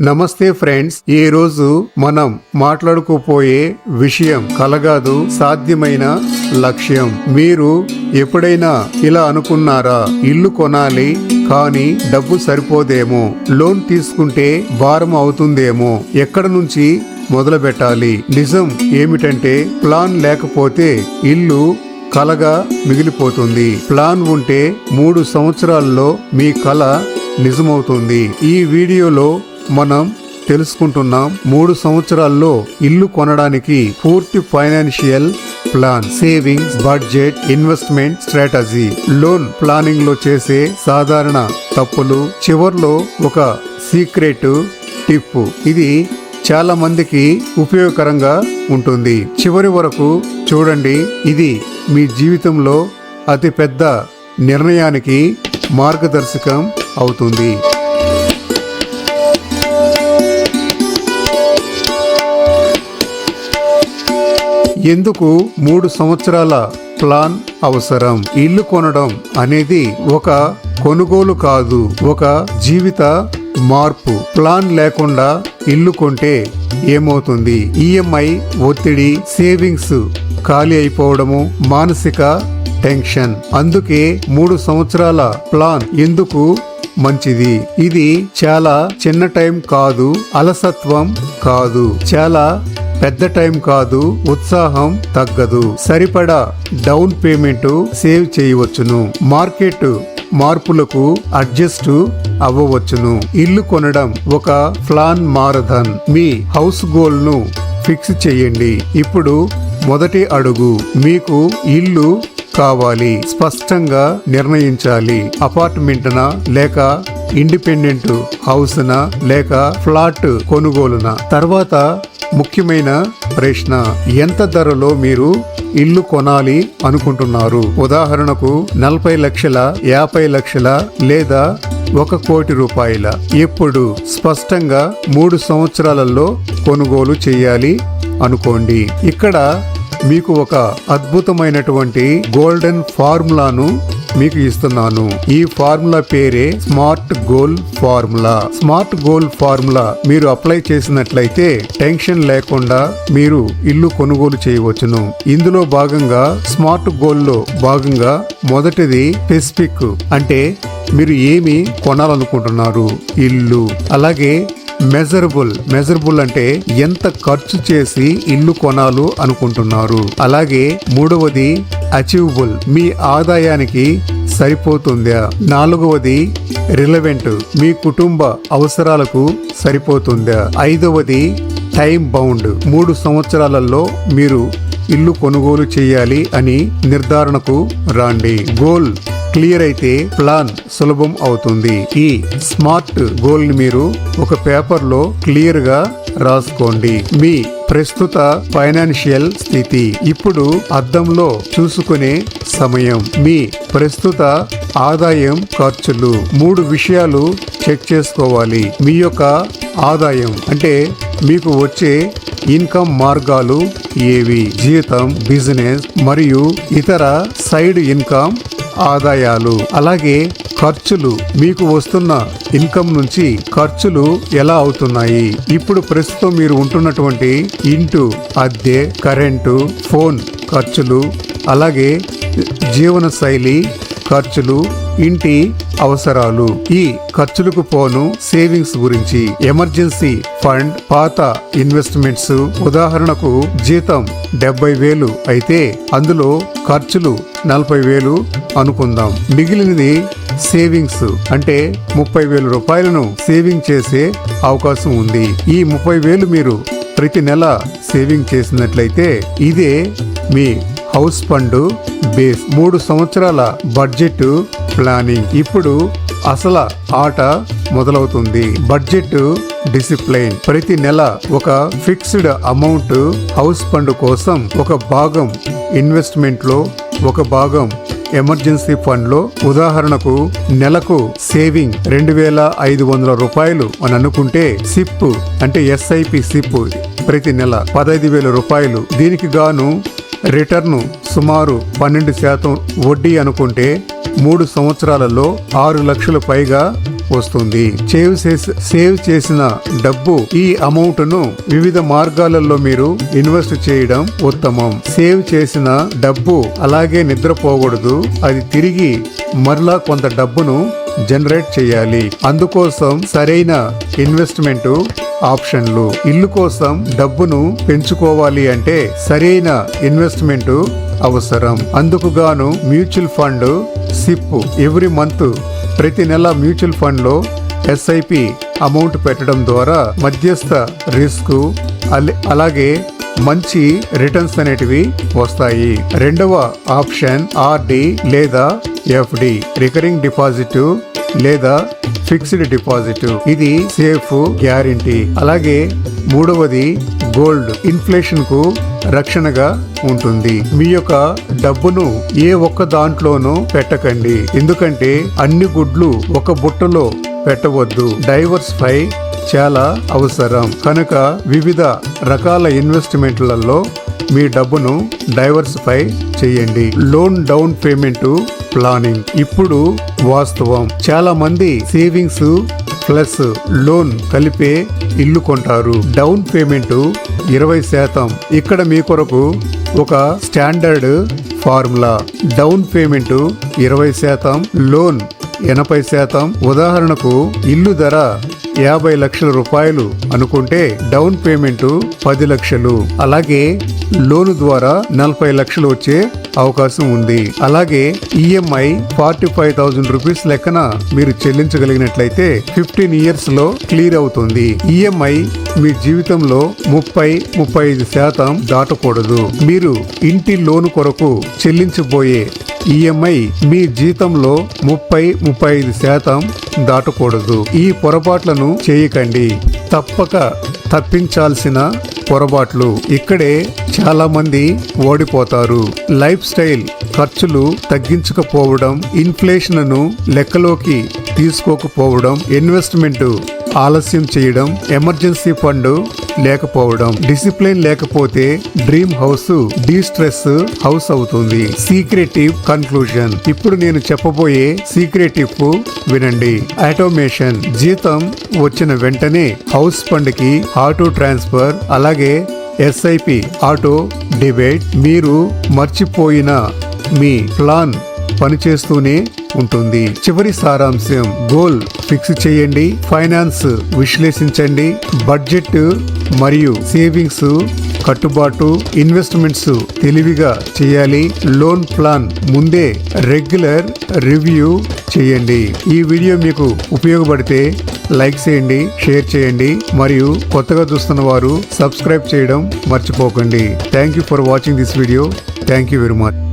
నమస్తే ఫ్రెండ్స్ ఈ రోజు మనం మాట్లాడుకోపోయే విషయం కలగాదు సాధ్యమైన లక్ష్యం. మీరు ఎప్పుడైనా ఇలా అనుకున్నారా? ఇల్లు కొనాలి కానీ డబ్బు సరిపోదేమో. లోన్ తీసుకుంటే భారం అవుతుందేమో. ఎక్కడ నుంచి మొదలు పెట్టాలి నిజం ఏమిటంటే ప్లాన్ లేకపోతే ఇల్లు కలగా మిగిలిపోతుంది. ప్లాన్ ఉంటే మూడు సంవత్సరాల్లో మీ కల నిజమవుతుంది. ఈ వీడియోలో మనం తెలుసుకుంటున్నాం మూడు సంవత్సరాల్లో ఇల్లు కొనడానికి పూర్తి financial plan savings budget investment strategy. Loan ప్లానింగ్లో చేసే సాధారణ తప్పులు చివర్లో ఒక సీక్రెట్ టిప్ ఇది చాలా మందికి ఉపయోగకరంగా ఉంటుంది. చివరి వరకు చూడండి ఇది మీ జీవితంలో అతిపెద్ద నిర్ణయానికి మార్గదర్శకం అవుతుంది. ఎందుకు మూడు సంవత్సరాల ప్లాన్ అవసరం? ఇల్లు కొనడం అనేది ఒక కొనుగోలు కాదు ఒక జీవిత మార్పు. ప్లాన్ లేకుండా ఇల్లు కొంటే ఏమవుతుంది? ఈఎంఐ ఒత్తిడి సేవింగ్స్ ఖాళీ అయిపోవడము మానసిక టెన్షన్. అందుకే మూడు సంవత్సరాల ప్లాన్ ఎందుకు మంచిది? ఇది చాలా చిన్న టైం కాదు అలసత్వం కాదు. చాలా పెద్ద టైం కాదు ఉత్సాహం తగ్గదు. సరిపడా డౌన్ పేమెంట్ సేవ్ చేయవచ్చును. మార్కెట్ మార్పులకు అడ్జస్ట్ అవ్వవచ్చును. ఇల్లు కొనడం ఒక ప్లాన్ మారథన్. మీ హౌస్ గోల్ను ఫిక్స్ చేయండి. ఇప్పుడు మొదటి అడుగు మీకు ఇల్లు కావాలి స్పష్టంగా నిర్ణయించాలి. అపార్ట్మెంట్నా లేక ఇండిపెండెంట్ హౌస్నా లేక ఫ్లాట్ కొనుగోలునా. తర్వాత ముఖ్యమైన ప్రశ్న ఎంత ధరలో మీరు ఇల్లు కొనాలి అనుకుంటున్నారు? ఉదాహరణకు నలభై లక్షల యాభై లక్షల లేదా ఒక కోటి రూపాయల. ఎప్పుడు స్పష్టంగా మూడు సంవత్సరాలలో కొనుగోలు చేయాలి అనుకోండి. ఇక్కడ మీకు ఒక అద్భుతమైనటువంటి గోల్డెన్ ఫార్ములాను మీకు ఇస్తున్నాను. ఈ ఫార్ములా పేరే smart goal formula. Smart goal formula మీరు అప్లై చేసినట్లయితే టెన్షన్ లేకుండా మీరు ఇల్లు కొనుగోలు చేయవచ్చును. ఇందులో భాగంగా స్మార్ట్ గోల్లో భాగంగా మొదటిది స్పెసిఫిక్ అంటే మీరు ఏమి కొనాలనుకుంటున్నారు? ఇల్లు. అలాగే మెజరబుల్ మెజరబుల్ అంటే ఎంత ఖర్చు చేసి ఇల్లు కొనాలు అనుకుంటున్నారు. అలాగే మూడవది అచీవబుల్ మీ ఆదాయానికి సరిపోతుందా? నాలుగవది రిలవెంట్ మీ కుటుంబ అవసరాలకు సరిపోతుందా? ఐదవది టైం బౌండ్ మూడు సంవత్సరాలలో మీరు ఇల్లు కొనుగోలు చేయాలి అని నిర్ధారణకు రాండి. గోల్ క్లియర్ అయితే ప్లాన్ సులభం అవుతుంది. ఈ స్మార్ట్ గోల్ని మీరు ఒక పేపర్లో క్లియర్గా రాసుకోండి. మీ ప్రస్తుత ఫైనాన్షియల్ స్థితి ఇప్పుడు అద్దంలో చూసుకునే సమయం మీ ప్రస్తుత ఆదాయం ఖర్చులు మూడు విషయాలు చెక్ చేసుకోవాలి. మీ యొక్క ఆదాయం అంటే మీకు వచ్చే ఇన్కమ్ మార్గాలు ఏవి? జీతం బిజినెస్ మరియు ఇతర సైడ్ ఇన్కమ్ ఆదాయాలు అలాగే ఖర్చులు. మీకు వస్తున్న ఇన్కమ్ నుంచి ఖర్చులు ఎలా అవుతున్నాయి? ఇప్పుడు ప్రస్తుతం మీరు ఉంటున్నటువంటి ఇంటు అద్దె కరెంటు ఫోన్ ఖర్చులు అలాగే జీవన శైలి ఖర్చులు ఇంటి అవసరాలు ఈ ఖర్చులకు పోను సేవింగ్స్ గురించి ఎమర్జెన్సీ ఫండ్ పాత ఇన్వెస్ట్మెంట్స్. ఉదాహరణకు జీతం డెబ్బై వేలు అయితే అందులో ఖర్చులు నలభై వేలు అనుకుందాం. మిగిలినది సేవింగ్స్ అంటే ముప్పై వేల రూపాయలను సేవింగ్ చేసే అవకాశం ఉంది. ఈ ముప్పై వేలు మీరు ప్రతి నెల సేవింగ్ చేసినట్లయితే ఇదే మీ హౌస్ ఫండ్ బేస్ మూడు సంవత్సరాల బడ్జెట్ ప్లానింగ్. ఇప్పుడు అసలు ఆట మొదలవుతుంది. Budget discipline. ప్రతి నెల ఒక ఫిక్స్డ్ అమౌంట్ హౌస్ ఫండ్ కోసం ఒక భాగం ఇన్వెస్ట్మెంట్లో ఒక భాగం ఎమర్జెన్సీ ఫండ్లో ఉదాహరణకు నెలకు సేవింగ్ రెండు వేల ఐదు వందల రూపాయలు అని అనుకుంటే సిప్ అంటే ఎస్ఐపి సిప్ ప్రతి నెల పదహైదు వేల రూపాయలు. దీనికి గాను రిటర్న్ సుమారు పన్నెండు శాతం వడ్డీ అనుకుంటే మూడు సంవత్సరాలలో ఆరు లక్షల పైగా వస్తుంది. సేవ్ చేసి సేవ్ చేసిన డబ్బు ఈ అమౌంట్ను వివిధ మార్గాలలో మీరు ఇన్వెస్ట్ చేయడం ఉత్తమం. సేవ్ చేసిన డబ్బు అలాగే నిద్రపోకూడదు. అది తిరిగి మరలా కొంత డబ్బును జనరేట్ చేయాలి. అందుకోసం సరైన ఇన్వెస్ట్మెంట్ ఆప్షన్లు. ఇల్లు కోసం డబ్బును పెంచుకోవాలి అంటే సరైన ఇన్వెస్ట్మెంట్ అవసరం. అందుకు గాను mutual fund SIP every month ప్రతి నెల మ్యూచువల్ ఫండ్లో ఎస్ఐపి అమౌంట్ పెట్టడం ద్వారా మధ్యస్థ రిస్క్ అలాగే మంచి రిటర్న్స్ అనేటివి వస్తాయి. రెండవ ఆప్షన్ ఆర్డి లేదా ఎఫ్డి రికరింగ్ డిపాజిట్ లేదా ఫిక్స్డ్ డిపాజిట్. ఇది సేఫ్ గ్యారంటీ. అలాగే మూడవది గోల్డ్ ఇన్ఫ్లేషన్కు రక్షణగా ఉంటుంది. మీ యొక్క డబ్బును ఏ ఒక్క దాంట్లోనూ పెట్టకండి. ఎందుకంటే అన్ని గుడ్లు ఒక బుట్టలో పెట్టవద్దు. డైవర్స్ఫై చాలా అవసరం. కనుక వివిధ రకాల ఇన్వెస్ట్మెంట్లలో మీ డబ్బును డైవర్సిఫై చేయండి. Loan down payment planning. ఇప్పుడు వాస్తవం. చాలా మంది సేవింగ్స్ ప్లస్ లోన్ కలిపే ఇల్లు కొంటారు. డౌన్ పేమెంట్ ఇరవై శాతం. ఇక్కడ మీ కొరకు ఒక స్టాండర్డ్ ఫార్ములా. డౌన్ పేమెంట్ ఇరవై శాతం. లోన్ ఎనభై శాతం. ఉదాహరణకు ఇల్లు ధర యాభై లక్షల రూపాయలు అనుకుంటే డౌన్ పేమెంట్ పది లక్షలు. అలాగే లోను ద్వారా నలభై లక్షలు వచ్చే అవకాశం ఉంది. అలాగే EMI forty five thousand rupees లెక్కన మీరు చెల్లించగలిగినట్లయితే ఫిఫ్టీన్ ఇయర్స్లో క్లియర్ అవుతుంది. ఈఎంఐ మీ జీవితంలో ముప్పై ముప్పై ఐదు శాతం దాటకూడదు. మీరు ఇంటి లోను కొరకు చెల్లించబోయే ఈఎంఐ మీ జీతంలో ముప్పై ముప్పై ఐదు శాతం దాటకూడదు. ఈ పొరపాట్లను చేయకండి. తప్పక తప్పించాల్సిన పొరపాట్లు. ఇక్కడే చాలా మంది ఓడిపోతారు. లైఫ్ స్టైల్ ఖర్చులు తగ్గించకపోవడం ఇన్ఫ్లేషన్ను లెక్కలోకి తీసుకోకపోవడం ఇన్వెస్ట్మెంట్ ఆలస్యం చేయడం ఎమర్జెన్సీ ఫండ్ లేకపోవడం డిసిప్లిన్ లేకపోతే dream house D stress house అవుతుంది. Secretive conclusion. ఇప్పుడు నేను చెప్పబోయే సీక్రెటివ్ వినండి. ఆటోమేషన్. జీతం వచ్చిన వెంటనే హౌస్ ఫండ్కి ఆటో ట్రాన్స్ఫర్ అలాగే ఎస్ఐపి ఆటో డిబేట్. మీరు మర్చిపోయిన మీ ప్లాన్ పనిచేస్తూనే ఉంటుంది చివరి సారాంశం గోల్ ఫిక్స్ చేయండి ఫైనాన్స్ విశ్లేషించండి బడ్జెట్ మరియు సేవింగ్స్ కట్టుబాటు ఇన్వెస్ట్మెంట్స్ తెలివిగా చేయాలి లోన్ ప్లాన్ ముందే రెగ్యులర్ రివ్యూ చేయండి. ఈ వీడియో మీకు ఉపయోగపడితే లైక్ చేయండి షేర్ చేయండి మరియు కొత్తగా చూస్తున్న వారు సబ్స్క్రైబ్ చేయడం మర్చిపోకండి. Thank you for watching this video thank you very much